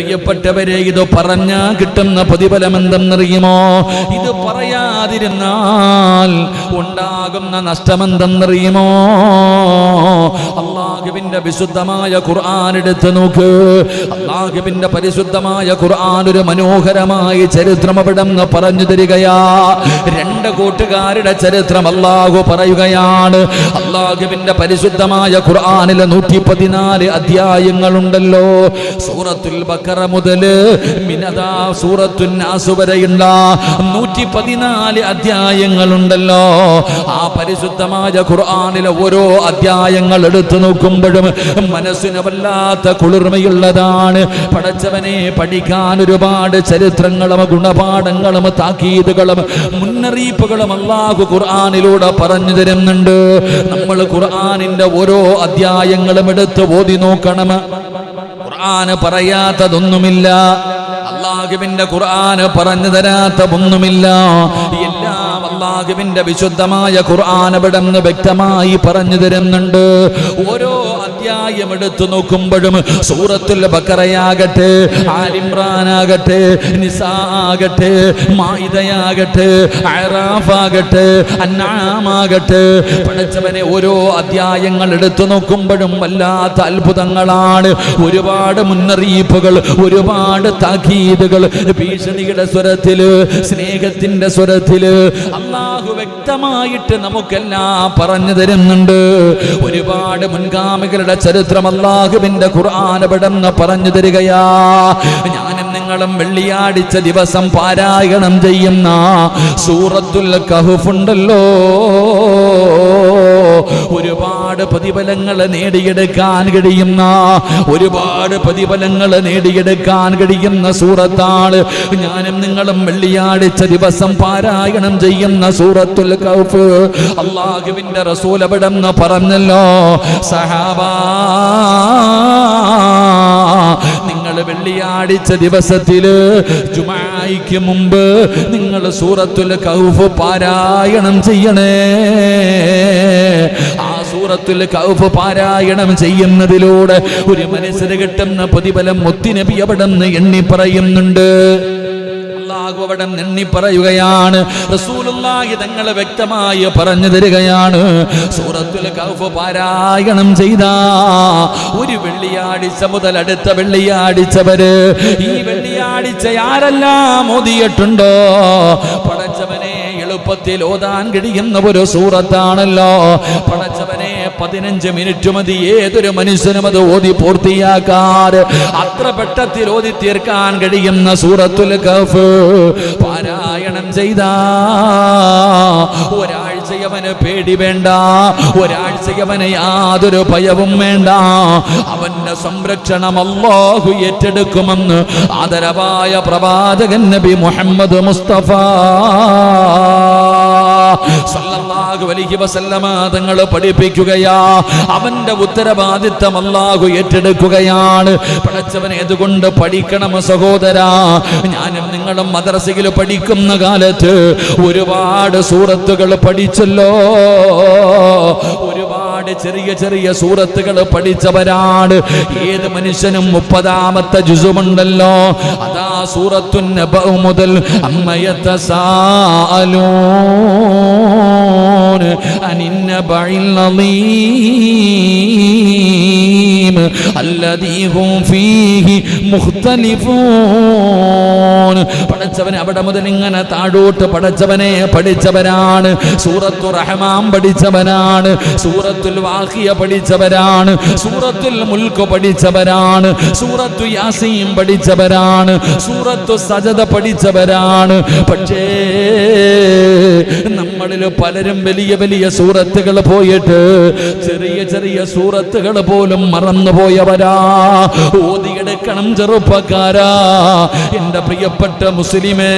പ്രിയപ്പെട്ടവരെ ഇത് പറഞ്ഞാ കിട്ടുന്ന പ്രതിഫലം എന്തെന്നറിയുമോ ഇത് പറയാതിരുന്നാൽ ഉണ്ടാകുന്ന നഷ്ടമെന്തെന്നറിയുമോ? അള്ളാഹുവിന്റെ വിശുദ്ധമായ ഖുർആൻ എടുത്ത് നോക്ക്. അള്ളാഹുവിന്റെ പരിശുദ്ധമായ ഖുർആൻ ഒരു മനോഹരമായ ചരിത്രം അവിടെ നിന്ന് പറഞ്ഞു തരികയാ. രണ്ട് കൂട്ടുകാരുടെ ചരിത്രം അള്ളാഹു പറയുകയാണ്. അള്ളാഹുവിന്റെ പരിശുദ്ധമായ ഖുർആാനിലെ നൂറ്റി പതിനാല് അധ്യായങ്ങളുണ്ടല്ലോ. സൂറത്തുൽ ബക്കറ മുതൽ മിനദാ സൂറത്തുൻ നാസ് വരെയുള്ള നൂറ്റി പതിനാല് അധ്യായങ്ങളുണ്ടല്ലോ. ആ പരിശുദ്ധമായ ഖുർആനിലെ ഓരോ അധ്യായങ്ങൾ എടുത്തു നോക്കുമ്പോഴും മനസ്സിന് വല്ലാത്ത കുളിർമയുള്ളതാണ്. പഠിച്ചവനെ പഠിക്കാൻ ഒരുപാട് ചരിത്രങ്ങളും ഗുണപാഠങ്ങളും താക്കീതുകളും മുന്നറിയിപ്പുകളും അള്ളാഹു ഖുർആനിലൂടെ പറഞ്ഞു തരുന്നുണ്ട്. നമ്മൾ ഖുർആനിന്റെ ഓരോ അധ്യായങ്ങളും എടുത്ത് ഓതി നോക്കണം. ഖുർആന് പറയാത്തതൊന്നുമില്ല. അള്ളാഹുവിന്റെ ഖുർആന് പറഞ്ഞു തരാത്ത ഒന്നുമില്ല എല്ലാം അള്ളാഹുവിന്റെ വിശുദ്ധമായ ഖുർആൻ അവിടെ വ്യക്തമായി പറഞ്ഞു തരുന്നുണ്ട്. ഓരോ അധ്യായം എടുത്തു നോക്കുമ്പോഴും സൂറത്തുൽ ബക്കറയാകട്ടെ ആലിമ്രാനാകട്ടെ നിസാ ആകട്ടെ മായിദയാകട്ടെ അറാഫാകട്ടെ അന്നാമാകട്ടെ പഠിച്ചവനെ ഓരോ അധ്യായങ്ങൾ എടുത്തു നോക്കുമ്പോഴും വല്ലാത്ത അത്ഭുതങ്ങളാണ്. ഒരുപാട് മുന്നറിയിപ്പുകൾ ഒരുപാട് താക്കീതുകൾ. ഭീഷണിയുടെ സ്വരത്തിൽ സ്നേഹത്തിന്റെ സ്വരത്തിൽ അള്ളാഹു വ്യക്തമായിട്ട് നമുക്കെല്ലാം പറഞ്ഞു തരുന്നുണ്ട്. ഒരുപാട് മുൻഗാമികളുടെ ചരിത്രം അള്ളാഹുവിന്റെ ഖുർആൻ എവിടെന്ന് പറഞ്ഞു തരികയാ. ഞാനും നിങ്ങളും വെള്ളിയാടിച്ച ദിവസം പാരായണം ചെയ്യുന്ന സൂറത്തുൽ കഹുഫുണ്ടല്ലോ ഒരുപാട് പ്രതിഫലങ്ങൾ നേടിയെടുക്കാൻ കഴിയുന്ന ഒരുപാട് പ്രതിഫലങ്ങൾ നേടിയെടുക്കാൻ കഴിയുന്ന സൂറത്താണ് ഞാനും നിങ്ങളും വെള്ളിയാഴ്ച ദിവസം പാരായണം ചെയ്യുന്ന സൂറത്തുൽ കൗഫ് അള്ളാഹുവിന്റെ റസൂൽ എവിടെന്ന് പറഞ്ഞല്ലോ? സഹാബാ നിങ്ങൾ വെള്ളിയാടിച്ച ദിവസത്തിൽ ജുമായിക്ക് മുമ്പ് നിങ്ങൾ സൂറത്തുൽ കൗഫ് പാരായണം ചെയ്യണേ. ആ സൂറത്തുൽ കൗഫ് പാരായണം ചെയ്യുന്നതിലൂടെ ഒരു മനസ്സിന് കിട്ടുന്ന പ്രതിഫലം മുത്തിനബി എണ്ണി പറയുന്നുണ്ട്. അള്ളാഹു അവിടെ പറയുകയാണ്. റസൂലുള്ളാഹി തങ്ങൾ വ്യക്തമായി പറഞ്ഞു തരികയാണ്. സൂറത്തുൽ കൗഫ് പാരായണം ചെയ്ത. ഒരു വെള്ളിയാഴ്ച മുതൽ അടുത്ത വെള്ളിയാഴ്ച ഈ വെള്ളിയാഴ്ച ആരെല്ലാം ഓതിയിട്ടുണ്ടോ? പടച്ചവനെ എളുപ്പത്തിൽ ഓതാൻ കഴിയുന്ന ഒരു സൂറത്താണല്ലോ. പടച്ചവനെ പതിനഞ്ച് മിനിറ്റ് മതി. ഏതൊരു മനുഷ്യനും അത് ഓതി പൂർത്തിയാക്കാർ അത്ര പെട്ടത്തിൽ ഓതി തീർക്കാൻ കഴിയുന്ന സൂറത്തുൽ കഫ് പാരായണം ചെയ്ത. ഒരാഴ്ചയവന് പേടി വേണ്ട. ഒരാഴ്ചയവന് യാതൊരു ഭയവും വേണ്ട. അവന്റെ സംരക്ഷണം അല്ലാഹു ഏറ്റെടുക്കുമെന്ന് ആദരവായ പ്രവാചകൻ നബി മുഹമ്മദ് മുസ്തഫ. സല്ലല്ലാഹു അലൈഹി വസല്ലമ തങ്ങൾ പഠിപ്പിക്കുകയാ. അവന്റെ ഉത്തരവാദിത്തം അല്ലാഹു ഏറ്റെടുക്കുകയാണ്. പഠിച്ചവൻ ഏതുകൊണ്ട് പഠിക്കണം സഹോദരാ? ഞാനും നിങ്ങളും മദ്രസയിൽ പഠിക്കുന്ന കാലത്ത് ഒരുപാട് സൂറത്തുകൾ പഠിച്ചല്ലോ. ഒരുപാട് ചെറിയ ചെറിയ സൂറത്തുകൾ പഠിച്ചവരാണ് ഏത് മനുഷ്യനും മുപ്പതാമത്തെ ജുസുമുണ്ടല്ലോ അതാ സൂറത്തുൻ നബ മുതൽ അമ്മയത്ത സാലൂൻ അനിന്നബഇ العظيم الذي هم فيه مختلفون പഠിച്ചവനെ അവിടെ മുതൽ ഇങ്ങനെ താഴോട്ട് പഠിച്ചവനെ പഠിച്ചവരാണ് സൂറത്തു റഹ്മാൻ പഠിച്ചവനാണ് വാഹിയ പഠിച്ചവരാണ്. സൂറത്തുൽ മുൽക്ക് പഠിച്ചവരാണ്. സൂറത്തു യാസീം പഠിച്ചവരാണ്. സൂറത്തു സജത പഠിച്ചവരാണ്. പക്ഷേ നമ്മളിൽ പലരും വലിയ വലിയ സൂറത്തുകൾ പോയിട്ട് ചെറിയ ചെറിയ സൂറത്തുകൾ പോലും മറന്നുപോയവരാ. ഓതിയെടുക്കണം ചെറുപ്പക്കാരാ. എന്റെ പ്രിയപ്പെട്ട മുസ്ലിമേ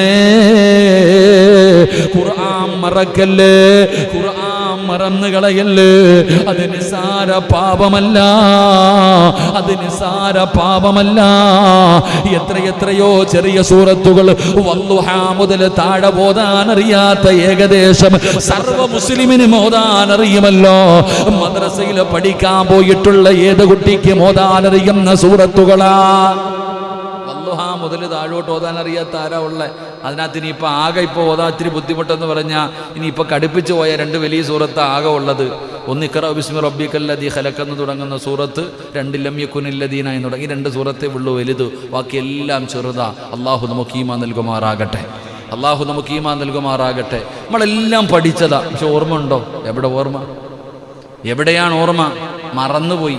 ഖുർആൻ മറക്കല്ലേ? ഖുർആൻ മറന്നു കളയല്ലേ? അത് നിസാര പാപമല്ല. അത് സാര പാപമല്ല. എത്ര എത്രയോ ചെറിയ സൂറത്തുകൾ വല്ലുഹാ മുതൽ താഴെ പോതാനറിയാത്ത ഏകദേശം സർവ മുസ്ലിമിനും മോതാനറിയുമല്ലോ. മദ്രസയിൽ പഠിക്കാൻ പോയിട്ടുള്ള ഏത് കുട്ടിക്കും മോതാനറിയുന്ന അറിയുന്ന സൂറത്തുകളാ മുതൽ താഴോട്ട് ഓതാൻ അറിയാത്ത ആരാ ഉള്ളത് അതിനകത്ത് ഇനി ഇപ്പം ആകെ ഇപ്പോൾ ഓതാ ഇത്തിരി ബുദ്ധിമുട്ടെന്ന് പറഞ്ഞാൽ ഇനി ഇപ്പം കടുപ്പിച്ച് പോയ രണ്ട് വലിയ സൂറത്ത് ആകെ ഉള്ളത്. ഒന്ന് ഇക്കറ ബിസ്മി റബ്ബിക്കല്ലതി ഹലക്കെന്ന് തുടങ്ങുന്ന സൂറത്ത് രണ്ട് ലമ്യക്കുനില്ലദീന എന്ന് തുടങ്ങി. രണ്ട് സൂറത്തെ ഉള്ളൂ വലുത്. ബാക്കിയെല്ലാം ചെറുതാ. അള്ളാഹു നമുക്ക് നൽകുമാറാകട്ടെ. അള്ളാഹു നമുക്ക് ഈമാ നൽകുമാറാകട്ടെ. നമ്മളെല്ലാം പഠിച്ചതാ. പക്ഷെ ഓർമ്മ ഉണ്ടോ എവിടെ ഓർമ്മ? എവിടെയാണ് ഓർമ്മ? മറന്നുപോയി.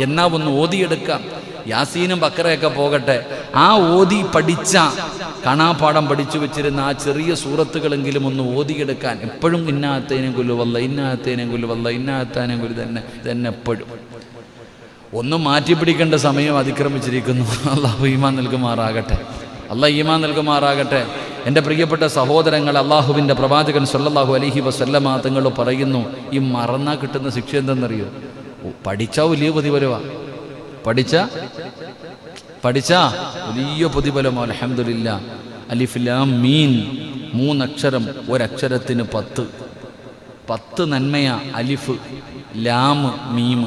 എന്നാ ഒന്ന് ഓതിയെടുക്കാം. യാസീനും ബക്കറയൊക്കെ പോകട്ടെ. ആ ഓതി പഠിച്ച കാണാപ്പാടം പഠിച്ചു വെച്ചിരുന്ന ആ ചെറിയ സൂറത്തുകളെങ്കിലും ഒന്ന് ഓതിയെടുക്കാൻ എപ്പോഴും ഇന്നാത്തേനും കൊല്ലുവല്ല ഇന്നാത്തേനും കൊല്ലുവല്ല ഇന്നാത്താനും കൊല്ലു തന്നെ തന്നെ എപ്പോഴും. ഒന്നും മാറ്റി പിടിക്കേണ്ട സമയം അതിക്രമിച്ചിരിക്കുന്നു. അള്ളാഹു ഈമാൻ നൽകുമാറാകട്ടെ. അള്ളാഹ് ഈമാൻ നൽകുമാറാകട്ടെ. എന്റെ പ്രിയപ്പെട്ട സഹോദരങ്ങൾ അള്ളാഹുവിന്റെ പ്രവാചകൻ സല്ലാഹു അലഹി വസല്ലമ തങ്ങൾ പറയുന്നു ഈ മറന്നാ കിട്ടുന്ന ശിക്ഷ എന്തെന്നറിയോ? പഠിച്ചാൽ പഠിച്ചാ വലിയ പ്രതിഫലമാ പഠിച്ച? പഠിച്ച? വലിയ പ്രതിഫലം. അലഹമില്ല അലിഫിലാം മീൻ. മൂന്നക്ഷരം. ഒരക്ഷരത്തിന് പത്ത്. പത്ത് നന്മയ. അലിഫ് ലാമ് മീമ്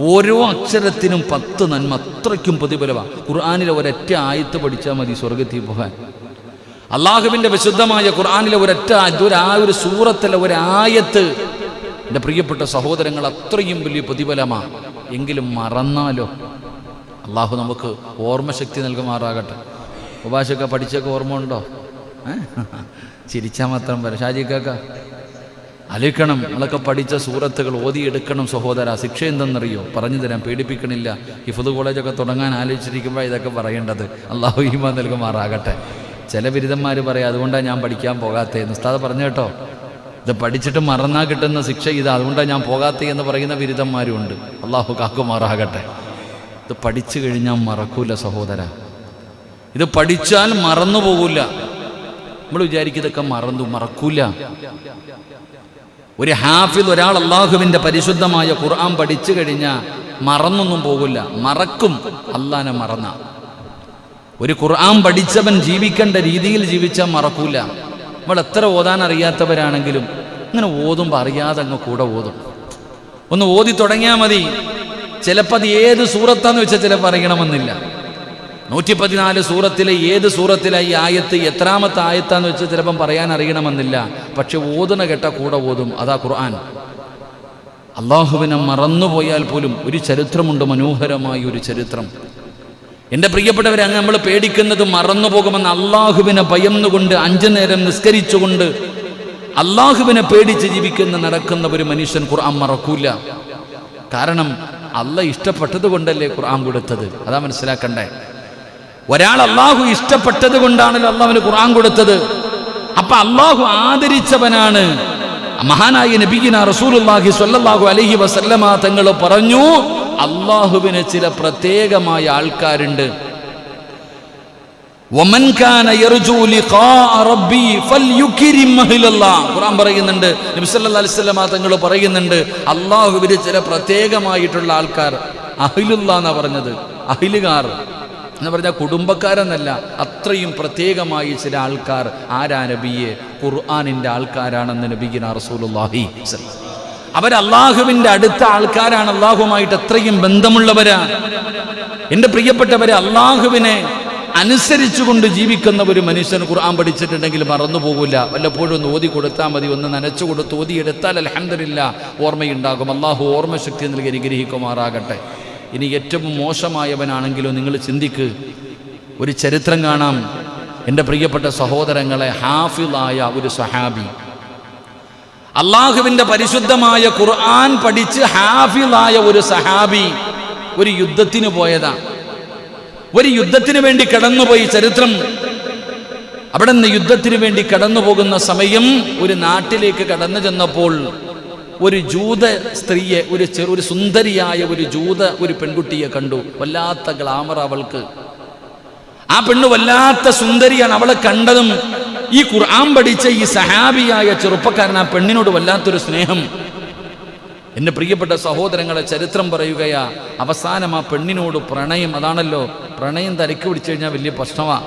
ഓരോ അക്ഷരത്തിനും പത്ത് നന്മ. അത്രയ്ക്കും പ്രതിഫലമാണ് ഖുർആാനിലെ ഒരൊറ്റ ആയത്ത് പഠിച്ചാൽ മതി സ്വർഗത്തിൽ പോകാൻ അള്ളാഹുവിന്റെ വിശുദ്ധമായ ഖുർആാനിലെ ഒരൊറ്റ ഒരു ആ ഒരു സൂറത്തിലെ ഒരായത്ത്. എന്റെ പ്രിയപ്പെട്ട സഹോദരങ്ങൾ അത്രയും വലിയ പ്രതിഫലമാണ് എങ്കിലും മറന്നാലോ? അള്ളാഹു നമുക്ക് ഓർമ്മശക്തി നൽകുമാറാകട്ടെ. ഉപാശൊക്കെ പഠിച്ചൊക്കെ ഓർമ്മ ഉണ്ടോ ചിരിച്ചാൽ മാത്രം വരാം ഷാജിക്കാക്ക അലിക്കണം. നമ്മളൊക്കെ പഠിച്ച സൂറത്തുകൾ ഓതിയെടുക്കണം സഹോദര. ശിക്ഷ എന്തെന്നറിയോ? പറഞ്ഞു തരാം. പേടിപ്പിക്കണില്ല. ഹിഫുദ് കോളേജൊക്കെ തുടങ്ങാൻ ആലോചിച്ചിരിക്കുമ്പോൾ ഇതൊക്കെ പറയേണ്ടത്. അള്ളാഹു ഈമ നൽകുമാറാകട്ടെ. ചില ബിരുദന്മാർ പറയാം അതുകൊണ്ടാണ് ഞാൻ പഠിക്കാൻ പോകാത്തതെന്ന് ഉസ്താദ് പറഞ്ഞു കേട്ടോ ഇത് പഠിച്ചിട്ട് മറന്നാ കിട്ടുന്ന ശിക്ഷ ഇത് അതുകൊണ്ടാണ് ഞാൻ പോകാത്തേ എന്ന് പറയുന്ന ബിരുദന്മാരും ഉണ്ട് അള്ളാഹു കാക്കുമാറാകട്ടെ. ഇത് പഠിച്ചു കഴിഞ്ഞാൽ മറക്കൂല സഹോദര. ഇത് പഠിച്ചാൽ മറന്നു പോകൂല. നമ്മൾ വിചാരിക്കും ഇതൊക്കെ മറന്നു മറക്കൂല. ഒരു ഹാഫിൽ ഒരാൾ അള്ളാഹുവിന്റെ പരിശുദ്ധമായ ഖുർആൻ പഠിച്ചു കഴിഞ്ഞാൽ മറന്നൊന്നും പോകില്ല മറക്കും. അള്ളാനെ മറന്ന. ഒരു ഖുർആൻ പഠിച്ചവൻ ജീവിക്കേണ്ട രീതിയിൽ ജീവിച്ചാൽ മറക്കൂല. നമ്മൾ എത്ര ഓതാൻ അറിയാത്തവരാണെങ്കിലും ഇങ്ങനെ ഓതുമ്പോൾ അറിയാതെ അങ്ങ് കൂടെ ഓതും. ഒന്ന് ഓതി തുടങ്ങിയാൽ മതി. ചിലപ്പോൾ അത് ഏത് സൂറത്താന്ന് വെച്ചാൽ ചിലപ്പോൾ അറിയണമെന്നില്ല. നൂറ്റി പതിനാല് സൂറത്തിലെ ഏത് സൂറത്തിലെ ഈ ആയത്ത് എത്രാമത്തെ ആയത്താന്ന് വെച്ചാൽ ചിലപ്പം പറയാൻ അറിയണമെന്നില്ല. പക്ഷെ ഓതുന്ന കേട്ട കൂടെ ഓതും. അതാ ഖുർആൻ. അള്ളാഹുവിനെ മറന്നുപോയാൽ പോലും ഒരു ചരിത്രമുണ്ട് മനോഹരമായ ഒരു ചരിത്രം. എന്റെ പ്രിയപ്പെട്ടവരെ അങ്ങ് നമ്മൾ പേടിക്കുന്നത് മറന്നു പോകുമെന്ന് അള്ളാഹുവിനെ ഭയന്നുകൊണ്ട് അഞ്ചു നേരം നിസ്കരിച്ചുകൊണ്ട് അള്ളാഹുവിനെ പേടിച്ച് ജീവിക്കുന്ന നടക്കുന്ന ഒരു മനുഷ്യൻ ഖുർആൻ മറക്കൂല. കാരണം അല്ല ഇഷ്ടപ്പെട്ടത് കൊണ്ടല്ലേ ഖുർആൻ കൊടുത്തത്? അതാ മനസ്സിലാക്കണ്ടേ. ഒരാൾ അള്ളാഹു ഇഷ്ടപ്പെട്ടത് കൊണ്ടാണല്ലോ അള്ളാഹുവിന് ഖുർആൻ കൊടുത്തത്. അപ്പൊ അള്ളാഹു ആദരിച്ചവനാണ്. മഹാനായ നബിഗിന റസൂലുള്ളാഹി സ്വല്ലല്ലാഹു അലൈഹി വസല്ലമ തങ്ങൾ പറഞ്ഞു അള്ളാഹുവിന് ചില പ്രത്യേകമായ ആൾക്കാരുണ്ട്. ഖുർആൻ പറയുന്നുണ്ട് നബി സല്ലല്ലാഹു അലൈഹി വസല്ലമ തങ്ങൾ പറയുന്നുണ്ട് അള്ളാഹുവിന് ചില പ്രത്യേകമായിട്ടുള്ള ആൾക്കാർ അഹ്ലുല്ലാ എന്നാ പറഞ്ഞത് അഹിലുകാർ. എന്ന് പറഞ്ഞാൽ കുടുംബക്കാരെന്നല്ല അത്രയും പ്രത്യേകമായി ചില ആൾക്കാർ ആരാ നബിയെ? ഖുർആാനിന്റെ ആൾക്കാരാണെന്ന് നബിഗിന റസൂലുള്ളാഹി സ്വല്ലല്ലാഹു അവർ അള്ളാഹുവിന്റെ അടുത്ത ആൾക്കാരാണ്. അള്ളാഹുമായിട്ട് അത്രയും ബന്ധമുള്ളവരാ എന്റെ പ്രിയപ്പെട്ടവരെ അള്ളാഹുവിനെ അനുസരിച്ചുകൊണ്ട് ജീവിക്കുന്ന ഒരു മനുഷ്യൻ ഖുർആൻ പഠിച്ചിട്ടുണ്ടെങ്കിൽ മറന്നു പോകില്ല വല്ലപ്പോഴും ഒന്ന് ഓതി കൊടുത്താൽ മതി. ഒന്ന് നനച്ചു കൊടുത്ത് ഓതിയെടുത്താൽ അലഹമില്ല ഓർമ്മയുണ്ടാകും. അള്ളാഹു ഓർമ്മശക്തി നൽകി അനുഗ്രഹിക്കുമാറാകട്ടെ. ഇനി ഏറ്റവും മോശമായവനാണെങ്കിലും നിങ്ങൾ ചിന്തിക്ക്. ഒരു ചരിത്രം കാണാം. എന്റെ പ്രിയപ്പെട്ട സഹോദരങ്ങളെ ഹാഫിളായ ഒരു സഹാബി അള്ളാഹുവിന്റെ പരിശുദ്ധമായ ഖുർആൻ പഠിച്ച് ഹാഫിളായ ഒരു സഹാബി ഒരു യുദ്ധത്തിന് പോയതാ. ഒരു യുദ്ധത്തിന് വേണ്ടി കടന്നുപോയി ചരിത്രം. അവിടെ നിന്ന് യുദ്ധത്തിന് വേണ്ടി കടന്നു പോകുന്ന സമയം ഒരു നാട്ടിലേക്ക് കടന്നു ചെന്നപ്പോൾ ഒരു ജൂത സ്ത്രീയെ ഒരു ചെറു ഒരു സുന്ദരിയായ ഒരു ജൂത ഒരു പെൺകുട്ടിയെ കണ്ടു. വല്ലാത്ത ഗ്ലാമർ അവൾക്ക്. ആ പെണ്ണ് വല്ലാത്ത സുന്ദരിയാണ് അവളെ കണ്ടതും ഈ ഖുർആൻ പഠിച്ച ഈ സഹാബിയായ ചെറുപ്പക്കാരൻ ആ പെണ്ണിനോട് വല്ലാത്തൊരു സ്നേഹം. എന്റെ പ്രിയപ്പെട്ട സഹോദരങ്ങളെ ചരിത്രം പറയുകയാ അവസാനം ആ പെണ്ണിനോട് പ്രണയം അതാണല്ലോ പ്രണയം തലയ്ക്ക് പിടിച്ചു കഴിഞ്ഞാൽ വലിയ പ്രശ്നമാ.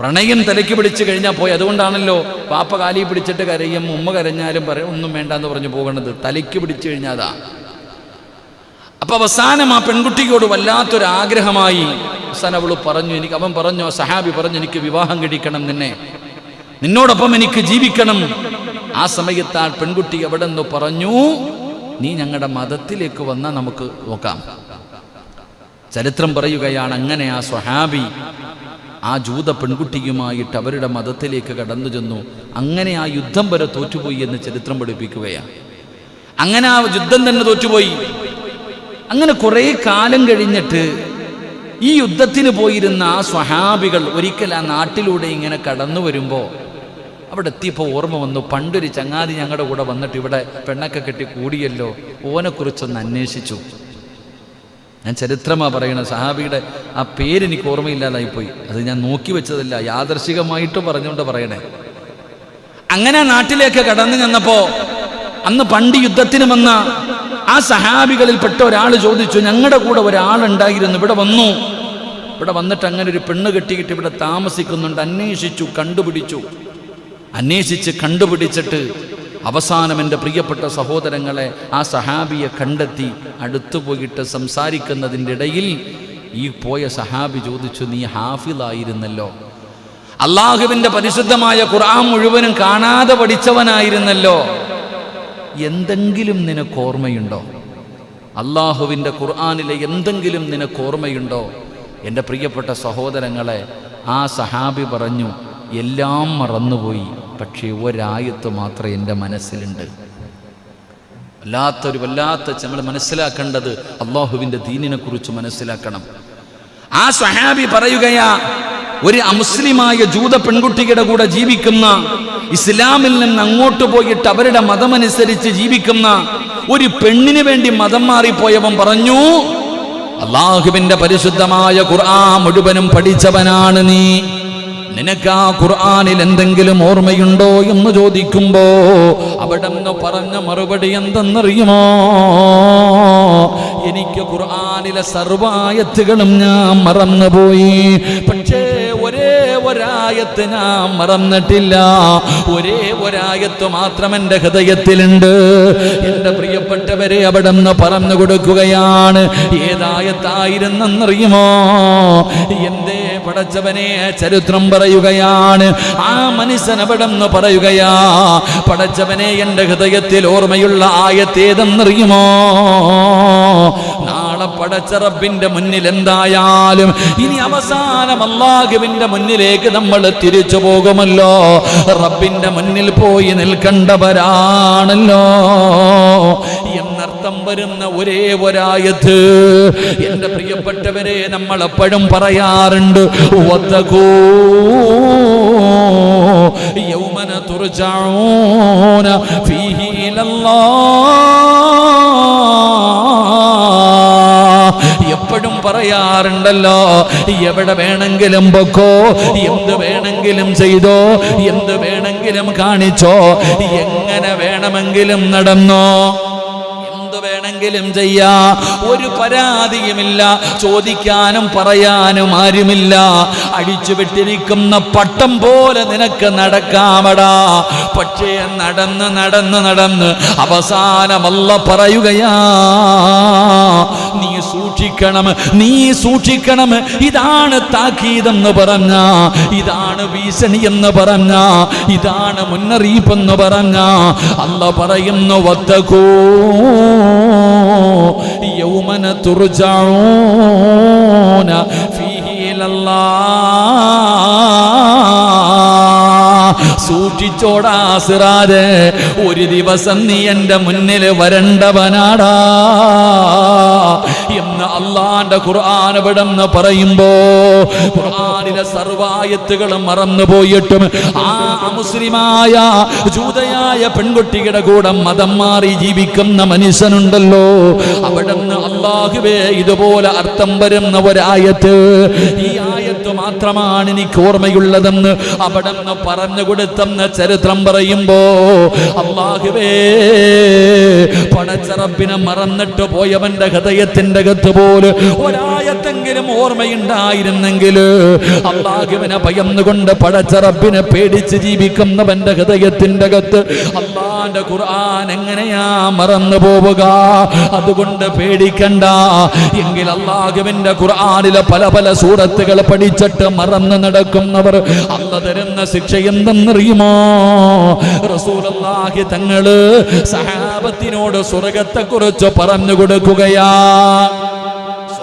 പ്രണയം തലയ്ക്ക് പിടിച്ചു കഴിഞ്ഞാൽ പോയി അതുകൊണ്ടാണല്ലോ പാപ്പ കാലി പിടിച്ചിട്ട് കരയും ഉമ്മ കരഞ്ഞാലും പറയും ഒന്നും വേണ്ടെന്ന് പറഞ്ഞു പോകണത് തലയ്ക്ക് പിടിച്ചു കഴിഞ്ഞാതാ അപ്പൊ അവസാനം ആ പെൺകുട്ടിയോട് വല്ലാത്തൊരു ആഗ്രഹമായി അവസാനം അവൾ പറഞ്ഞു എനിക്ക് അവൻ പറഞ്ഞു സഹാബി പറഞ്ഞു എനിക്ക് വിവാഹം കഴിക്കണം നിന്നെ. നിന്നോടൊപ്പം എനിക്ക് ജീവിക്കണം. ആ സമയത്ത് ആ പെൺകുട്ടി എവിടെ നിന്ന് പറഞ്ഞു നീ ഞങ്ങളുടെ മതത്തിലേക്ക് വന്നാൽ നമുക്ക് നോക്കാം. ചരിത്രം പറയുകയാണ് അങ്ങനെ ആ സ്വഹാബി ആ ജൂത പെൺകുട്ടിയുമായിട്ട് അവരുടെ മതത്തിലേക്ക് കടന്നു ചെന്നു. അങ്ങനെ ആ യുദ്ധം വരെ തോറ്റുപോയി എന്ന് ചരിത്രം പഠിപ്പിക്കുകയാണ്. അങ്ങനെ ആ യുദ്ധം തന്നെ തോറ്റുപോയി. അങ്ങനെ കുറേ കാലം കഴിഞ്ഞിട്ട് ഈ യുദ്ധത്തിന് പോയിരുന്ന ആ സ്വഹാബികൾ ഒരിക്കൽ ആ നാട്ടിലൂടെ ഇങ്ങനെ കടന്നു വരുമ്പോൾ അവിടെ എത്തിയപ്പോൾ ഓർമ്മ വന്നു. പണ്ടൊരു ചങ്ങാതി ഞങ്ങളുടെ കൂടെ വന്നിട്ട് ഇവിടെ പെണ്ണൊക്കെ കെട്ടി കൂടിയല്ലോ. ഓനെക്കുറിച്ചൊന്ന് അന്വേഷിച്ചു. ഞാൻ ചരിത്രമാ പറയുന്നത് സഹാബിയുടെ ആ പേര് പേരെനിക്ക് ഓർമ്മയില്ലാതായിപ്പോയി. അത് ഞാൻ നോക്കി വെച്ചതല്ല യാദർശികമായിട്ട് പറഞ്ഞുകൊണ്ട് പറയണേ. അങ്ങനെ നാട്ടിലേക്ക് കടന്നു ചെന്നപ്പോ അന്ന് പണ്ട് യുദ്ധത്തിന് വന്ന ആ സഹാബികളിൽപ്പെട്ട ഒരാൾ ചോദിച്ചു ഞങ്ങളുടെ കൂടെ ഒരാളുണ്ടായിരുന്നു ഇവിടെ വന്നു. ഇവിടെ വന്നിട്ട് അങ്ങനെ ഒരു പെണ്ണ് കെട്ടിയിട്ട് ഇവിടെ താമസിക്കുന്നുണ്ട് അന്വേഷിച്ചു കണ്ടുപിടിച്ചു. അന്വേഷിച്ച് കണ്ടുപിടിച്ചിട്ട് അവസാനം എന്റെ പ്രിയപ്പെട്ട സഹോദരങ്ങളെ ആ സഹാബിയെ കണ്ടെത്തി അടുത്തു പോയിട്ട് സംസാരിക്കുന്നതിന്റെ ഇടയിൽ ഈ പോയ സഹാബി ചോദിച്ചു നീ ഹാഫിലായിരുന്നല്ലോ അള്ളാഹുവിന്റെ പരിശുദ്ധമായ ഖുർആൻ മുഴുവനും കാണാതെ പഠിച്ചവനായിരുന്നല്ലോ. എന്തെങ്കിലും നിനക്ക് ഓർമ്മയുണ്ടോ? അള്ളാഹുവിന്റെ ഖുർആാനിലെ എന്തെങ്കിലും നിനക്ക് ഓർമ്മയുണ്ടോ? എന്റെ പ്രിയപ്പെട്ട സഹോദരങ്ങളെ ആ സഹാബി പറഞ്ഞു എല്ലാം മറന്നുപോയി പക്ഷേ ഒരായത്ത് മാത്രം എന്റെ മനസ്സിലുണ്ട്. വല്ലാത്തൊരു വല്ലാത്ത നമ്മൾ മനസ്സിലാക്കേണ്ടത് അള്ളാഹുവിന്റെ ദീനിനെ കുറിച്ച് മനസ്സിലാക്കണം. ആ സഹാബി പറയുകയാ ഒരു അമുസ്ലിമായ ജൂത പെൺകുട്ടിയുടെ കൂടെ ജീവിക്കുന്ന ഇസ്ലാമിൽ നിന്ന് അങ്ങോട്ട് പോയിട്ട് അവരുടെ മതമനുസരിച്ച് ജീവിക്കുന്ന ഒരു പെണ്ണിന് വേണ്ടി മതം മാറിപ്പോയവൻ പറഞ്ഞു അള്ളാഹുവിന്റെ പരിശുദ്ധമായ ഖുർആൻ മുഴുവനും പഠിച്ചവനാണ് നീ. നിനക്ക് ആ ഖുർആാനിൽ എന്തെങ്കിലും ഓർമ്മയുണ്ടോ എന്ന് ചോദിക്കുമ്പോ അവിടെ നിന്ന് പറഞ്ഞ മറുപടി എന്തെന്നറിയുമോ? എനിക്ക് ഖുർആാനിലെ സർവായത്തുകളും ഞാൻ മറന്നുപോയി. പക്ഷേ ഒരേ ഒരായത്ത് ഞാൻ മറന്നിട്ടില്ല. ഒരേ ഒരായത്ത് മാത്രം എന്റെ ഹൃദയത്തിലുണ്ട്. എന്റെ പ്രിയപ്പെട്ടവരെ അവിടെ നിന്ന് പറഞ്ഞു കൊടുക്കുകയാണ്. ഏതായത്തായിരുന്നെന്നറിയുമോ? എന്തേ പടച്ചവനെ ചരിത്രം പറയുകയാണ്. ആ മനുഷ്യൻ അവിടെ പറയുകയാ? പടച്ചവനെ എന്റെ ഹൃദയത്തിൽ ഓർമ്മയുള്ള ആയത്തേതെന്നറിയുമോ? നാളെ പടച്ച റബ്ബിന്റെ മുന്നിൽ എന്തായാലും ഇനി അവസാനം അള്ളാഹുവിന്റെ മുന്നിലേക്ക് നമ്മൾ തിരിച്ചു പോകുമല്ലോ. റബ്ബിന്റെ മുന്നിൽ പോയി നിൽക്കേണ്ടവരാണല്ലോ. എന്നർത്ഥം വരുന്ന ഒരേ ഒരായത്ത് എന്റെ പ്രിയപ്പെട്ടവരെ നമ്മൾ എപ്പോഴും പറയാറുണ്ട് യൗമന ഇലല്ലാഹ്. എപ്പോഴും പറയാറുണ്ടല്ലോ എവിടെ വേണമെങ്കിലും പൊക്കോ എന്ത് വേണമെങ്കിലും ചെയ്തോ എന്ത് വേണമെങ്കിലും കാണിച്ചോ എങ്ങനെ വേണമെങ്കിലും നടന്നോ? എന്ത് വേണമെങ്കിലും ചെയ്യാ. ഒരു പരാതിയുമില്ല. ചോദിക്കാനും പറയാനും ആരുമില്ല. അടിച്ചു വിട്ടിരിക്കുന്ന പട്ടം പോലെ നിനക്ക് നടക്കാമടാ. പക്ഷേ നടന്ന് നടന്ന് നടന്ന് അവസാനമല്ല പറയുകയാ. നീ സൂക്ഷിക്കണം നീ സൂക്ഷിക്കണം. ഇതാണ് താക്കീതെന്ന് പറഞ്ഞ. ഇതാണ് ഭീഷണി എന്ന് പറഞ്ഞ. ഇതാണ് മുന്നറിയിപ്പെന്ന് പറഞ്ഞ. അല്ല പറയുന്നു يوم ترجعون فيه إلى الله. സൂക്ഷിച്ചോടാ സിറാജ്. ഒരു ദിവസം നീ എന്റെ മുന്നിൽ വരണ്ടവനാടാ. എന്ന് അള്ളാന്റെ ഖുർആൻ വിടന്ന് പറയുമ്പോ ഖുർആനിലെ സർവായത്തുകളും മറന്നുപോയിട്ടും ആ അമുസ്ലിമായ ജൂതയായ പെൺകുട്ടിയുടെ കൂടെ മതം മാറി ജീവിക്കുന്ന മനുഷ്യനുണ്ടല്ലോ. അവിടുന്ന് അള്ളാഹുവേ ഇതുപോലെ അർത്ഥം വരുന്ന ഒരായത്ത് ഈ മാത്രമാണ് എനിക്ക് ഓർമ്മയുള്ളതെന്ന് അവിടെ നിന്ന് പറഞ്ഞു കൊടുത്തെന്ന് ചരിത്രം പറയുമ്പോ അള്ളാഹുവേ പടച്ചറപ്പിനെ മറന്നിട്ട് പോയവന്റെ ഹൃദയത്തിന്റെ അകത്ത് പോലെ ഒരായ സമയത്തെങ്കിലും ഓർമ്മയുണ്ടായിരുന്നെങ്കിൽ അള്ളാഹുവിനെ ഭയന്നുകൊണ്ട് പടച്ചറപ്പിനെ പേടിച്ച് ജീവിക്കുന്നവന്റെ ഹൃദയത്തിന്റെ അകത്ത് അള്ളാന്റെ ഖുർആൻ എങ്ങനെയാ മറന്നു പോവുക? അതുകൊണ്ട് പേടിക്കണ്ട. എങ്കിൽ അള്ളാഹുവിന്റെ ഖുർആനിലെ പല പല സൂറത്തുകൾ പഠിച്ചിട്ട് മറന്നു നടക്കുന്നവർ അല്ല തരുന്ന ശിക്ഷ എന്തെന്നറിയുമോ? റസൂലി തങ്ങൾ സഹാബത്തിനോട് സ്വർഗത്തെ കുറിച്ച് പറഞ്ഞു കൊടുക്കുകയാ.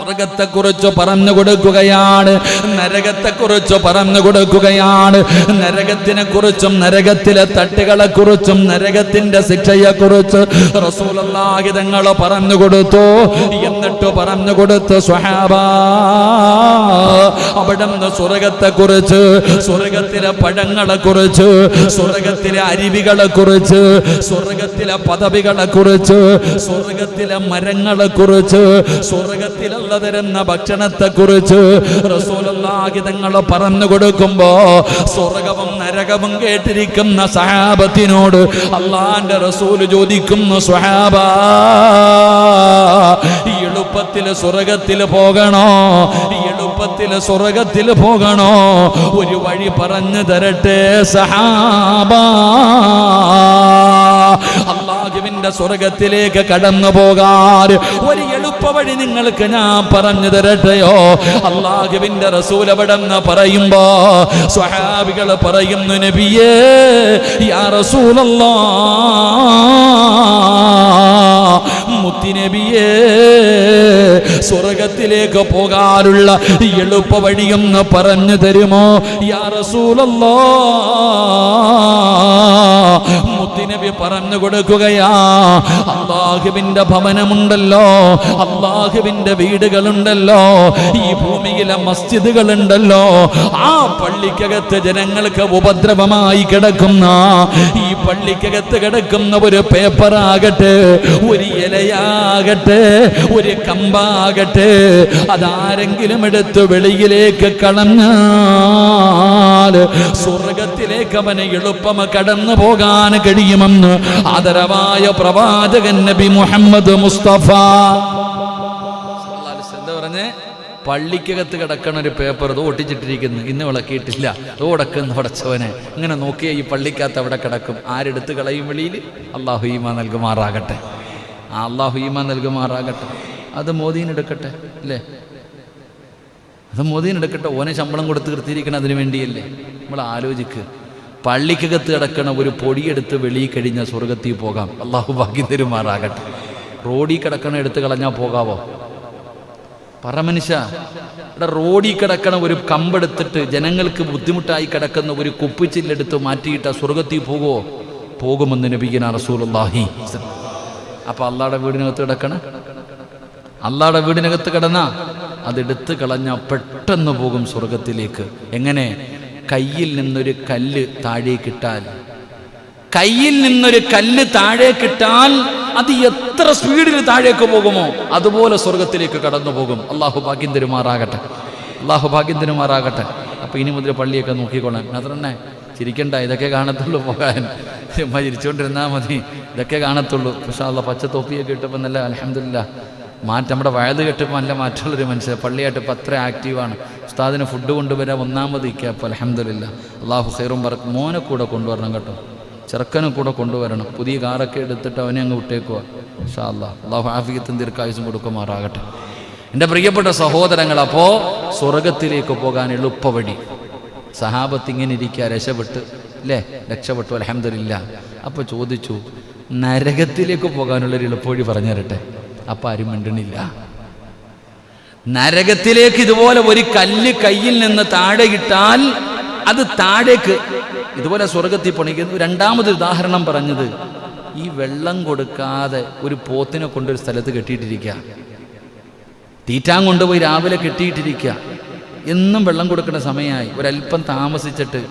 സ്വർഗത്തെക്കുറിച്ച് പറഞ്ഞു കൊടുക്കുകയാണ്. നരകത്തെക്കുറിച്ച് പറഞ്ഞു കൊടുക്കുകയാണ്. നരകത്തിനെ കുറിച്ചും നരകത്തിലെ തട്ടുകളെ കുറിച്ചും നരകത്തിന്റെ ശിക്ഷയെ കുറിച്ച് റസൂലല്ലാഹി തങ്ങൾ പറഞ്ഞു കൊടുത്തു. എന്നിട്ട് പറഞ്ഞു കൊടുത്ത് സ്വഹാബ സ്വർഗത്തെ കുറിച്ച് സ്വർഗത്തിലെ പഴങ്ങളെ കുറിച്ച് സ്വർഗത്തിലെ അരുവികളെ കുറിച്ച് സ്വർഗത്തിലെ പദവികളെ കുറിച്ച് സ്വർഗത്തിലെ മരങ്ങളെ കുറിച്ച് സ്വർഗത്തിലുള്ള തരുന്ന ഭക്ഷണത്തെ കുറിച്ച് റസൂലുള്ളാഹി തങ്ങൾ പറഞ്ഞു കൊടുക്കുമ്പോ സ്വർഗവും നരകവും കേട്ടിരിക്കുന്ന സഹാബത്തിനോട് അള്ളാന്റെ റസൂൽ ചോദിക്കുന്നു സ്വഹാബ ഈ എളുപ്പത്തിൽ സ്വർഗത്തിൽ പോകണോ? ഈ എളുപ്പത്തിൽ സ്വർഗത്തിൽ പോകണോ? ഒരു വഴി പറഞ്ഞു തരട്ടെ സഹാബ. അള്ളാഹുവിന്റെ സ്വർഗത്തിലേക്ക് കടന്നു പോകാൻ. ഒരു എളുപ്പ വഴി നിങ്ങൾക്ക് ഞാൻ പറഞ്ഞു തരട്ടെയോ? അള്ളാഹുവിന്റെ റസൂൽ പറയുമ്പോ സ്വഹാബികൾ പറയുന്നു നബിയേ യാ റസൂലല്ലാ മുത്തിനബിയേ സ്വർഗത്തിലേക്ക് പോകാനുള്ള എളുപ്പ വഴിയൊന്ന് പറഞ്ഞു തരുമോ? യാ റസൂലല്ലാ. മുത്തിനബി പറഞ്ഞു കൊടുക്കുകയാ അള്ളാഹുവിന്റെ ഭവനമുണ്ടല്ലോ അള്ളാഹുവിന്റെ വീടുകളുണ്ടല്ലോ ഈ ഭൂമിയിലെ മസ്ജിദുകളുണ്ടല്ലോ ആ പള്ളിക്കകത്ത് ജനങ്ങൾക്ക് ഉപദ്രവമായി കിടക്കുന്ന ഈ പള്ളിക്കകത്ത് കിടക്കുന്ന ഒരു പേപ്പറാകട്ടെ ഒരു ഇലയാകട്ടെ ഒരു കമ്പാകട്ടെ അതാരെങ്കിലും എടുത്ത് വെളിയിലേക്ക് കളഞ്ഞാൽ സ്വർഗത്തിലേക്ക് അവന് എളുപ്പം കടന്നു പോകാൻ കഴിയുമെന്ന് ആദരവായ പ്രവാചകൻ നബി മുഹമ്മദ് മുസ്തഫ. പള്ളിക്കകത്ത് കിടക്കണ ഒരു പേപ്പർ ഇത് ഒട്ടിച്ചിട്ടിരിക്കുന്നു. ഇന്ന് വിളക്കിയിട്ടില്ല. ഇത് ഉടക്കുന്ന ഉടച്ചവനെ. ഇങ്ങനെ നോക്കിയ ഈ പള്ളിക്കകത്ത് അവിടെ കിടക്കും. ആരെടുത്ത് കളയും വെളിയിൽ? അള്ളാഹു ഈമ നൽകുമാറാകട്ടെ. ആ അള്ളാഹു ഈമ നൽകുമാറാകട്ടെ. അത് മോദീനെടുക്കട്ടെ അല്ലേ? അത് മോദീനെടുക്കട്ടെ ഓനെ ശമ്പളം കൊടുത്ത് കൃത്തിയിരിക്കണം അതിനു വേണ്ടിയല്ലേ? നമ്മൾ ആലോചിക്ക്. പള്ളിക്കകത്ത് കിടക്കണ ഒരു പൊടിയെടുത്ത് വെളിയിൽ കഴിഞ്ഞ സ്വർഗത്തിൽ പോകാം. അള്ളാഹു ഭാഗ്യം തരുമാറാകട്ടെ. റോഡിൽ കിടക്കണ എടുത്ത് കളഞ്ഞാൽ പോകാവോ? പറ മനുഷ്യ. ഇവിടെ റോഡിൽ കിടക്കണ ഒരു കമ്പെടുത്തിട്ട് ജനങ്ങൾക്ക് ബുദ്ധിമുട്ടായി കിടക്കുന്ന ഒരു കുപ്പിച്ചില്ലെടുത്ത് മാറ്റിയിട്ട സ്വർഗത്തിൽ പോകുമോ പോകുമെന്ന് നബിക്കുന്ന റസൂലുള്ളാഹി. അപ്പൊ അള്ളാടെ വീടിനകത്ത് കിടക്കണ അള്ളാടെ വീടിനകത്ത് കിടന്ന അതെടുത്ത് കളഞ്ഞ പെട്ടെന്ന് പോകും സ്വർഗത്തിലേക്ക് എങ്ങനെ? കയ്യിൽ നിന്നൊരു കല്ല് താഴേക്കിട്ടാൽ കയ്യിൽ നിന്നൊരു കല്ല് താഴേക്കിട്ടാൽ അത് എത്ര സ്പീഡിൽ താഴേക്ക് പോകുമോ? അതുപോലെ സ്വർഗത്തിലേക്ക് കടന്നു പോകും. അള്ളാഹു ഭാഗ്യം തരുമാറാകട്ടെ. അള്ളാഹു ഭാഗ്യം തരുമാറാകട്ടെ. അപ്പൊ ഇനി മുതൽ പള്ളിയൊക്കെ നോക്കിക്കോളാൻ അതന്നെ ചിരിക്കണ്ട. ഇതൊക്കെ കാണത്തുള്ളൂ പോകാൻ. ചുമ്മാ ചിരിച്ചുകൊണ്ടിരുന്നാൽ മതി. ഇതൊക്കെ കാണത്തുള്ളൂ. പക്ഷേ അള്ള പച്ച തൊപ്പിയൊക്കെ ഇട്ടപ്പോൾ നല്ല അലഹമില്ല മാറ്റം. നമ്മുടെ വയത് കെട്ടിപ്പോൾ നല്ല മാറ്റമുള്ളൊരു മനുഷ്യൻ. പള്ളിയായിട്ട് ഇപ്പം അത്ര ആക്റ്റീവാണ് ഉസ്താദിന് ഫുഡ് കൊണ്ടുവരാൻ ഒന്നാമത് ഇക്കപ്പോൾ അലഹമില്ല അള്ളാഹു ഹുസൈറും പറക്ക്. മോനെ കൂടെ കൊണ്ടുവരണം കേട്ടോ. ചെറുക്കനും കൂടെ കൊണ്ടുവരണം. പുതിയ കാറൊക്കെ എടുത്തിട്ട് അവനെ അങ്ങ് വിട്ടേക്കുക ഷാ അള്ളാഹ് അള്ളാഹു ആഫിയത്തും ദീർഘായുസും കൊടുക്കുമാറാകട്ടെ. എന്റെ പ്രിയപ്പെട്ട സഹോദരങ്ങൾ അപ്പോൾ സ്വർഗത്തിലേക്ക് പോകാൻ എളുപ്പവഴി. സഹാബത്ത് ഇങ്ങനെ ഇരിക്കുക രക്ഷപ്പെട്ട് അല്ലേ രക്ഷപ്പെട്ടു അലഹമില്ല അപ്പോൾ ചോദിച്ചു നരകത്തിലേക്ക് പോകാനുള്ളൊരു എളുപ്പവഴി പറഞ്ഞു തരട്ടെ അപ്പം ആരും മിണ്ടണില്ല. നരകത്തിലേക്ക് ഇതുപോലെ ഒരു കല്ല് കയ്യിൽ നിന്ന് താഴെ ഇട്ടാൽ അത് താഴേക്ക് ഇതുപോലെ സ്വർഗത്തിൽ പണിക്കുന്നു രണ്ടാമത് ഉദാഹരണം പറഞ്ഞത് ഈ വെള്ളം കൊടുക്കാതെ ഒരു പോത്തിനെ കൊണ്ടൊരു സ്ഥലത്ത് കെട്ടിയിട്ടിരിക്കുക തീറ്റാൻ കൊണ്ടുപോയി രാവിലെ കെട്ടിയിട്ടിരിക്കുക എന്നും വെള്ളം കൊടുക്കുന്ന സമയമായി. ഒരല്പം താമസിച്ചിട്ട്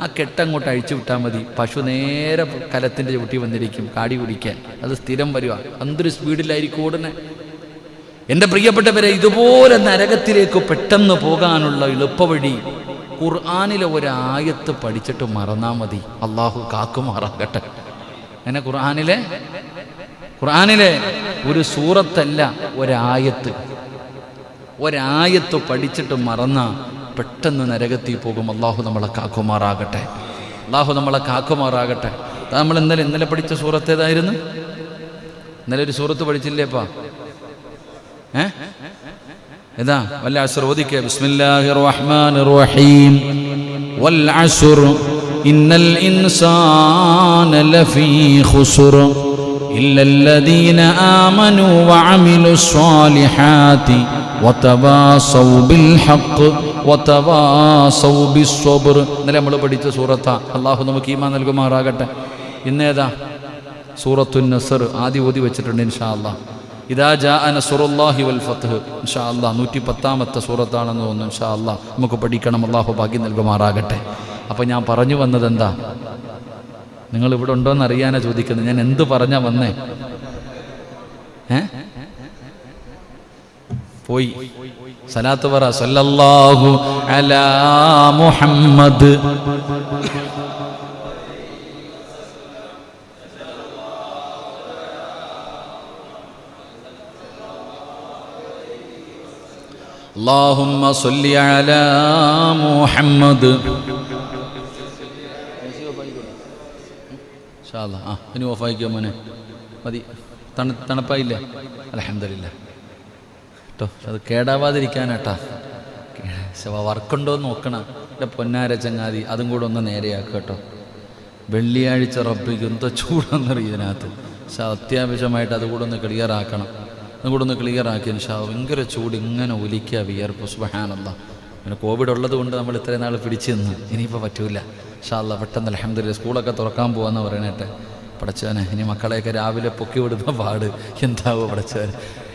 ആ കെട്ടങ്ങോട്ട് അഴിച്ചു വിട്ടാൽ മതി. പശു നേരെ കലത്തിന്റെ ചവിട്ടി വന്നിരിക്കും കാടി കുടിക്കാൻ അത് സ്ഥിരം വരിക എന്തൊരു സ്പീഡിലായിരിക്കും ഓടുന്നത് എന്റെ പ്രിയപ്പെട്ടവരെ ഇതുപോലെ നരകത്തിലേക്ക് പെട്ടെന്ന് പോകാനുള്ള എളുപ്പവഴി ഖുർആാനിലെ ഒരായത്ത് പഠിച്ചിട്ട് മറന്നാൽ മതി. അള്ളാഹു കാക്കുമാറാകട്ടെ. അങ്ങനെ ഖുർആാനിലെ? ഖുർആാനിലെ ഒരു സൂറത്തല്ല ഒരായത്ത്. ഒരായത്ത് പഠിച്ചിട്ട് മറന്ന പെട്ടെന്ന് നരകത്തിൽ പോകും അള്ളാഹു നമ്മളെ കാക്കുമാറാകട്ടെ അള്ളാഹു നമ്മളെ കാക്കുമാറാകട്ടെ അത് നമ്മൾ ഇന്നലെ ഇന്നലെ പഠിച്ച സൂറത്ത് ഏതായിരുന്നു ഇന്നലെ ഒരു സൂറത്ത് പഠിച്ചില്ലേപ്പാ ഏ ഏതാ വല്ല അസുർ ഓദിക്കുക ബിസ്മില്ലാഹിർ റഹ്മാനിർ റഹീം വൽ അസുർ ഇന്നൽ ഇൻസാന ലഫീ ഖുസ്ർ إلا الذين آمنوا وعملوا الصالحات وتواصوا بالحق وتواصوا بالصبر ഇന്നലെ നമ്മൾ പഠിച്ച സൂറത്ത. അള്ളാഹു നമുക്ക് ഈമാൻ നൽകുമാറാകട്ടെ. ഇന്നേതാ? സൂറത്തു നസർ. ആദ്യം ഓതി വെച്ചിട്ടുണ്ട് ഇൻഷാ അല്ലാ ഇതാ ജാ നസുറുല്ലാഹി വൽ ഫത്ത് ഇൻഷാ അല്ലാ നൂറ്റി പത്താമത്തെ സൂറത്താണെന്ന് തോന്നുന്നു ഇൻഷാ അല്ലാ നമുക്ക് പഠിക്കണം. അള്ളാഹു ഭാഗ്യം നൽകുമാറാകട്ടെ. അപ്പം ഞാൻ പറഞ്ഞു വന്നത് എന്താ നിങ്ങൾ ഇവിടെ ഉണ്ടോന്ന് അറിയാനാ ചോദിക്കുന്നത്. ഞാൻ എന്ത് പറഞ്ഞാ വന്നേ? ഏ? പോയി. സലാത്ത് പറ സല്ലല്ലാഹു അലാ മുഹമ്മദ് اللهم صل على محمد ഇൻഷാ അല്ലാ. ആ ഇനി ഓഫായിക്കോ മോനെ മതി തണു തണുപ്പായില്ലേ അലഹമില്ല കേട്ടോ. അത് കേടാവാതിരിക്കാനാട്ടാ. വർക്കുണ്ടോ എന്ന് നോക്കണം. എന്റെ പൊന്നാര ചങ്ങാതി അതും കൂടെ ഒന്ന് നേരെയാക്കുക കേട്ടോ. വെള്ളിയാഴ്ച റബ്ബിക്ക് എന്തോ ചൂടാന്നറിയ ഇതിനകത്ത്. പക്ഷെ അത്യാവശ്യമായിട്ട് അതുകൂടെ ഒന്ന് ക്ലിയർ ആക്കണം അതുകൂടെ ഒന്ന് ക്ലിയർ ആക്കി പക്ഷേ ഭയങ്കര ചൂട് ഇങ്ങനെ ഒലിക്കുക വിയർപ്പ്. സുബഹാനല്ല. പിന്നെ കോവിഡ് ഉള്ളത് കൊണ്ട് നമ്മൾ ഇത്രയും നാൾ പിടിച്ചു നിന്ന്. ഇനിയിപ്പോൾ പറ്റൂല. ഷാല്ല പെട്ടെന്ന് അലഹമ്മദില്ല സ്കൂളൊക്കെ തുറക്കാൻ പോകാമെന്ന് പറയണേട്ടെ. പടച്ചവനെ ഇനി മക്കളെയൊക്കെ രാവിലെ പൊക്കി വിടുന്ന പാട് എന്താവോ പടച്ചവൻ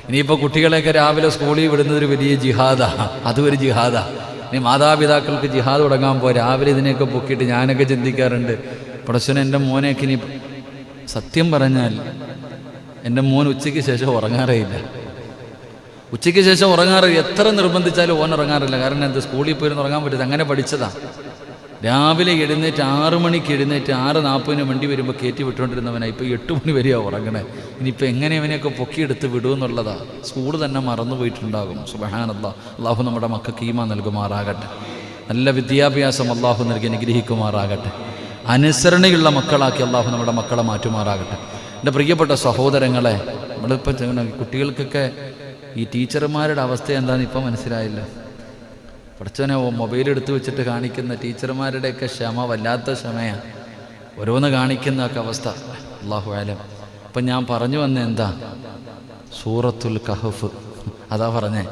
ഇനിയിപ്പോൾ കുട്ടികളെയൊക്കെ രാവിലെ സ്കൂളിൽ വിടുന്നത് ഒരു വലിയ ജിഹാദാ. അതും ഒരു ജിഹാദാ. ഇനി മാതാപിതാക്കൾക്ക് ജിഹാദ് തുടങ്ങാൻ പോയി രാവിലെ ഇതിനെയൊക്കെ പൊക്കിയിട്ട് ഞാനൊക്കെ ചിന്തിക്കാറുണ്ട്. പ്രശ്നം എന്റെ മോനെയൊക്കെ ഇനി സത്യം പറഞ്ഞാൽ എന്റെ മോൻ ഉച്ചയ്ക്ക് ശേഷം ഉറങ്ങാറേ ഇല്ല ഉച്ചയ്ക്ക് ശേഷം ഉറങ്ങാറ് എത്ര നിർബന്ധിച്ചാലും ഓൻ ഉറങ്ങാറില്ല. കാരണം എന്ത്? സ്കൂളിൽ പോയിരുന്ന് ഉറങ്ങാൻ പറ്റില്ല അങ്ങനെ പഠിച്ചതാ. രാവിലെ എഴുന്നേറ്റ് ആറ് മണിക്ക് എഴുന്നേറ്റ് ആറ് നാൽപ്പതിന് വണ്ടി വരുമ്പോൾ കയറ്റി വിട്ടുകൊണ്ടിരുന്നവനാ ഇപ്പോൾ എട്ട് മണി വരെയാ ഉറങ്ങണേ. ഇനിയിപ്പോൾ എങ്ങനെ അവനെയൊക്കെ പൊക്കിയെടുത്ത് വിടുമെന്നുള്ളതാ സ്കൂൾ തന്നെ മറന്നു പോയിട്ടുണ്ടാകും. സുബഹാനല്ല. അള്ളാഹു നമ്മുടെ മക്കൾക്ക് ഈമ നൽകുമാറാകട്ടെ. നല്ല വിദ്യാഭ്യാസം അള്ളാഹു നൽകി അനുഗ്രഹിക്കുമാറാകട്ടെ. അനുസരണയുള്ള മക്കളാക്കി അള്ളാഹു നമ്മുടെ മക്കളെ മാറ്റുമാറാകട്ടെ. എന്റെ പ്രിയപ്പെട്ട സഹോദരങ്ങളെ നമ്മളിപ്പോൾ കുട്ടികൾക്കൊക്കെ ഈ ടീച്ചർമാരുടെ അവസ്ഥ എന്താണെന്ന് ഇപ്പം മനസ്സിലായില്ല. പഠിച്ചവനെ മൊബൈൽ എടുത്തു വെച്ചിട്ട് കാണിക്കുന്ന ടീച്ചർമാരുടെയൊക്കെ ക്ഷമ വല്ലാത്ത ക്ഷമയാണ് ഓരോന്ന് കാണിക്കുന്നൊക്കെ അവസ്ഥ. അള്ളാഹു ആലം അപ്പം ഞാൻ പറഞ്ഞു വന്ന എന്താ? സൂറത്തുൽ കഹഫ്. അതാ പറഞ്ഞേ.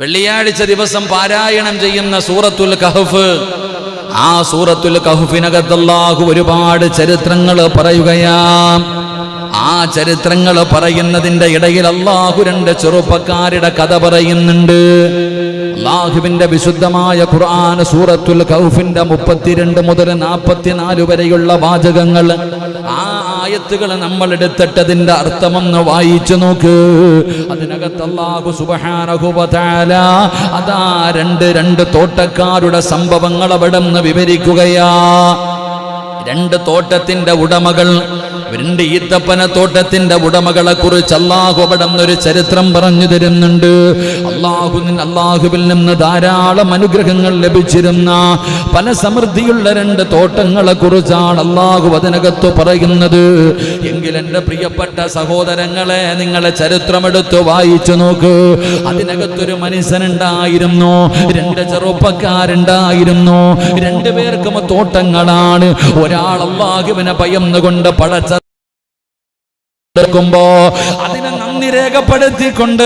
വെള്ളിയാഴ്ച ദിവസം പാരായണം ചെയ്യുന്ന സൂറത്തുൽ കഹഫ്. ആ സൂറത്തുൽ കഹഫിനകത്ത് അല്ലാഹു ഒരുപാട് ചരിത്രങ്ങൾ പറയുകയാം. ആ ചരിത്രങ്ങൾ പറയുന്നതിന്റെ ഇടയിൽ അള്ളാഹു രണ്ട് ചെറുപ്പക്കാരുടെ കഥ പറയുന്നുണ്ട്. അള്ളാഹുവിന്റെ വിശുദ്ധമായ ഖുർആൻ സൂറത്തുൽ കൗഫിന്റെ മുപ്പത്തിരണ്ട് മുതൽ നാൽപ്പത്തിനാല് വരെയുള്ള വാചകങ്ങൾ. ആ ആയത്തുകൾ നമ്മൾ എടുത്തിട്ടതിന്റെ അർത്ഥമൊന്ന് വായിച്ചു നോക്ക്. അതിനകത്ത് അള്ളാഹു സുബഹാനഹുബാല അതാ രണ്ട് രണ്ട് തോട്ടക്കാരുടെ സംഭവങ്ങൾ അവിടെ നിന്ന് വിവരിക്കുകയാ. രണ്ട് തോട്ടത്തിന്റെ ഉടമകൾ രണ്ട് ഈത്തപ്പന തോട്ടത്തിന്റെ ഉടമകളെ കുറിച്ച് അള്ളാഹു ഒരു ചരിത്രം പറഞ്ഞു തരുന്നുണ്ട്. അള്ളാഹു അള്ളാഹുവിൽ നിന്ന് ധാരാളം അനുഗ്രഹങ്ങൾ ലഭിച്ചിരുന്ന പല സമൃദ്ധിയുള്ള രണ്ട് തോട്ടങ്ങളെ കുറിച്ചാണ് അള്ളാഹു അതിനകത്ത് പറയുന്നത്. എങ്കിൽ എന്റെ പ്രിയപ്പെട്ട സഹോദരങ്ങളെ നിങ്ങളെ ചരിത്രമെടുത്ത് വായിച്ചു നോക്ക്. അതിനകത്തൊരു മനുഷ്യനുണ്ടായിരുന്നു രണ്ട് ചെറുപ്പക്കാരുണ്ടായിരുന്നു രണ്ടുപേർക്കും തോട്ടങ്ങളാണ്. ഒരാൾ അള്ളാഹുവിനെ ഭയന്നുകൊണ്ട് പടച്ച ക്കുമ്പോ അതിനെ നന്ദി രേഖപ്പെടുത്തിക്കൊണ്ട്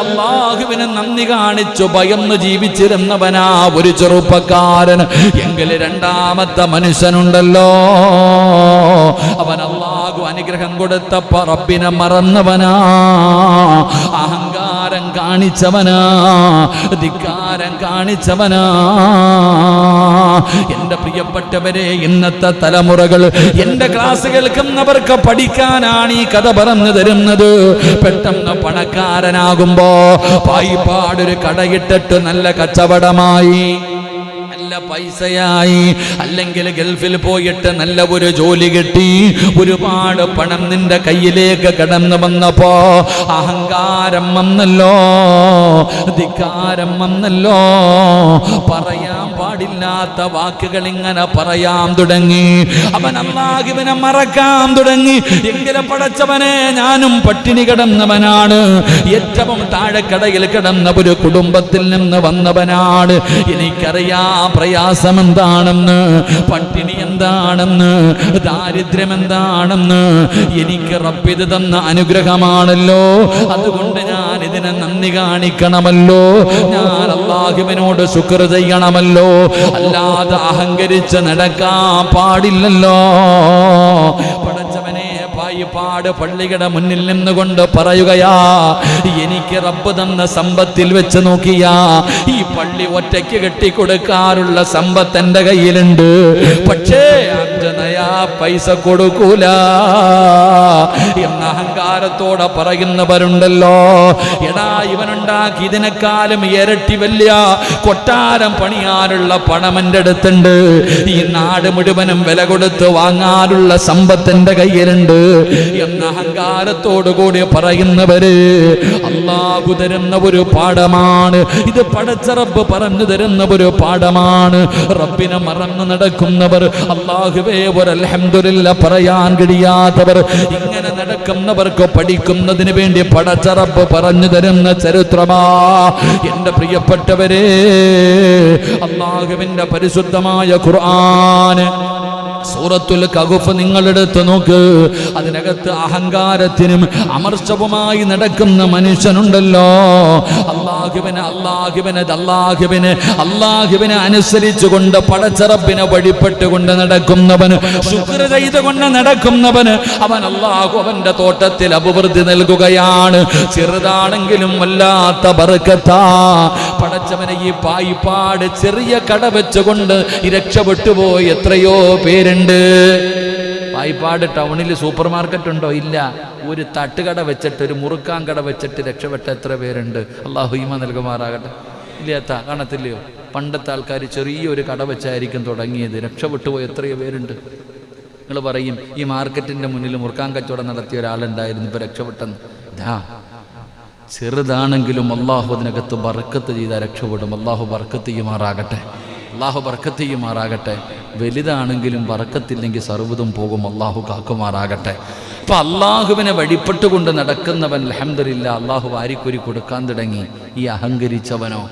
അള്ളാഹുവിനെ നന്ദി കാണിച്ചു ഭയന്ന് ജീവിച്ചിരുന്നവനാ ഒരു ചെറുപ്പക്കാരൻ. എങ്കിൽ രണ്ടാമത്തെ മനുഷ്യനുണ്ടല്ലോ. അവൻ അള്ളാഹു അനുഗ്രഹം കൊടുത്ത റബ്ബിനെ മറന്നവനാ. അഹങ്കാരം കാണിച്ചവനാ ധിക്കാരം കാണിച്ചവനാ. എന്റെ പ്രിയപ്പെട്ടവരെ ഇന്നത്തെ തലമുറകൾ എന്റെ ക്ലാസ് കേൾക്കുന്നവർക്ക് പഠിക്കാനാണ് ഈ കഥ പറഞ്ഞു തരുന്നത്. പെട്ടെന്ന് പണക്കാരനാകുമ്പോ പായിപ്പാടൊരു കടയിട്ടിട്ട് നല്ല കച്ചവടമായി. പൈസയായി. അല്ലെങ്കിൽ ഗൾഫിൽ പോയിട്ട് നല്ല ഒരു ജോലി കിട്ടി. ഒരുപാട് പണം നിന്റെ കയ്യിലേക്ക് കടന്നു വന്നപ്പോ അഹങ്കാരം വന്നല്ലോ. ധിക്കാരം വന്നല്ലോ. പറയാൻ പാടില്ലാത്ത വാക്കുകൾ ഇങ്ങനെ പറയാൻ തുടങ്ങി. അവൻ അള്ളാഹുവിനെ മറക്കാൻ തുടങ്ങി. എങ്കിലും പടച്ചവനെ ഞാനും പട്ടിണി കിടന്നവനാണ്. ഏറ്റവും താഴെക്കടയിൽ കിടന്ന ഒരു കുടുംബത്തിൽ നിന്ന് വന്നവനാണ്. എനിക്കറിയാ പ്രയാസം എന്താണെന്ന് പട്ടിണി എന്താണെന്ന് ദാരിദ്ര്യം എന്താണെന്ന് എനിക്ക് റബ്ബിത് തന്ന അനുഗ്രഹമാണല്ലോ. അതുകൊണ്ട് ഞാൻ ഇതിനെ നന്ദി കാണിക്കണമല്ലോ. ഞാൻ അള്ളാഹുവിനോട് ശുക്ർ ചെയ്യണമല്ലോ. അല്ലാതെ അഹങ്കരിച്ച് നടക്കാൻ പാടില്ലല്ലോ. പടച്ചവനെ പാട് പള്ളിയുടെ മുന്നിൽ നിന്നുകൊണ്ട് പറയുകയാ എനിക്ക് റബ്ബ് തന്ന സമ്പത്തിൽ വെച്ച് നോക്കിയാ ഈ പള്ളി ഒറ്റയ്ക്ക് കെട്ടിക്കൊടുക്കാറുള്ള സമ്പത്ത് എന്റെ കയ്യിലുണ്ട്. പക്ഷേ പൈസ കൊടുക്കൂല എന്ന അഹങ്കാരത്തോടെ പറയുന്നവരുണ്ടല്ലോ. എടാ ഇവനുണ്ടാക്കി ഇതിനെക്കാളും ഇരട്ടി വലിയ കൊട്ടാരം പണിയാനുള്ള പണം എന്റെ അടുത്തുണ്ട്. ഈ നാട് മുഴുവനും വില കൊടുത്ത് വാങ്ങാനുള്ള സമ്പത്ത് എന്റെ കയ്യിലുണ്ട്. എന്ന അഹങ്കാരത്തോടു കൂടി പറയുന്നവര് അള്ളാഹു തരുന്ന ഒരു പാഠമാണ്. ഇത് പടച്ചറബ് പറഞ്ഞു തരുന്ന ഒരു പാഠമാണ്. റബ്ബിനെ മറന്നു നടക്കുന്നവർ അള്ളാഹുവേ ഒരു അൽഹംദുലില്ല പറയാൻ കഴിയാത്തവർ ഇങ്ങനെ നടക്കുന്നവർക്ക് പഠിക്കുന്നതിന് വേണ്ടി പടച്ചറപ്പ് പറഞ്ഞു തരുന്ന ചരിത്രമാ. എന്റെ പ്രിയപ്പെട്ടവരെ അള്ളാഹുവിന്റെ പരിശുദ്ധമായ ഖുർആന് സൂറത്തുൽ കകുഫ് നിങ്ങളെടുത്ത് നോക്ക്. അതിനകത്ത് അഹങ്കാരത്തിനും അമർഷവുമായി നടക്കുന്ന മനുഷ്യനുണ്ടല്ലോ. അല്ലാഹുവിനെ അല്ലാഹുവിനെ അള്ളാഹുവിന് അള്ളാഹുവിനെ അനുസരിച്ചുകൊണ്ട് പടച്ചറപ്പിനെ വഴിപ്പെട്ടുകൊണ്ട് നടക്കുന്നവന് ശുക്ര ചെയ്തുകൊണ്ട് നടക്കുന്നവന് അവൻ അല്ലാഹു അവന്റെ തോട്ടത്തിൽ അഭിവൃദ്ധി നൽകുകയാണ്. ചെറുതാണെങ്കിലും വല്ലാത്ത ബർക്കത്താ. പടച്ചവനെ ഈ പായിപ്പാട് ചെറിയ കട വെച്ചുകൊണ്ട് രക്ഷപ്പെട്ടു പോയി. എത്രയോ പേരുണ്ട്. പായിപ്പാട് ടൗണിൽ സൂപ്പർ മാർക്കറ്റ് ഉണ്ടോ ഇല്ല. ഒരു തട്ടുകട വെച്ചിട്ട് ഒരു മുറുക്കാൻ കട വെച്ചിട്ട് രക്ഷപ്പെട്ട എത്ര പേരുണ്ട്. അള്ളാഹു ഈമ നൽകുമാറാകട്ടെ. ഇല്ലാത്ത കാണത്തില്ലയോ? പണ്ടത്തെ ആൾക്കാർ ചെറിയൊരു കട വെച്ചായിരിക്കും തുടങ്ങിയത്. രക്ഷപ്പെട്ടുപോയി എത്രയോ പേരുണ്ട്. നിങ്ങൾ പറയും ഈ മാർക്കറ്റിന്റെ മുന്നിൽ മുറുക്കാൻ കച്ചവടം നടത്തിയ ഒരാളുണ്ടായിരുന്നു ഇപ്പൊ രക്ഷപ്പെട്ടെന്ന്. ഇതാ ചെറുതാണെങ്കിലും അള്ളാഹു അതിനകത്ത് ബർക്കത്ത് ചെയ്താൽ രക്ഷപ്പെടും. അള്ളാഹു ബർക്കത്ത് ചെയ്യുമാറാകട്ടെ അള്ളാഹു ബർക്കത്ത് ചെയ്യുമാറാകട്ടെ വലുതാണെങ്കിലും ബർക്കത്തില്ലെങ്കിൽ സർവതും പോകും. അള്ളാഹു കാക്കുമാറാകട്ടെ. അപ്പം അള്ളാഹുവിനെ വഴിപ്പെട്ടുകൊണ്ട് നടക്കുന്നവൻ അലഹമില്ല അള്ളാഹു വാരിക്കൊരി കൊടുക്കാൻ തുടങ്ങി. ഈ അഹങ്കരിച്ചവനോ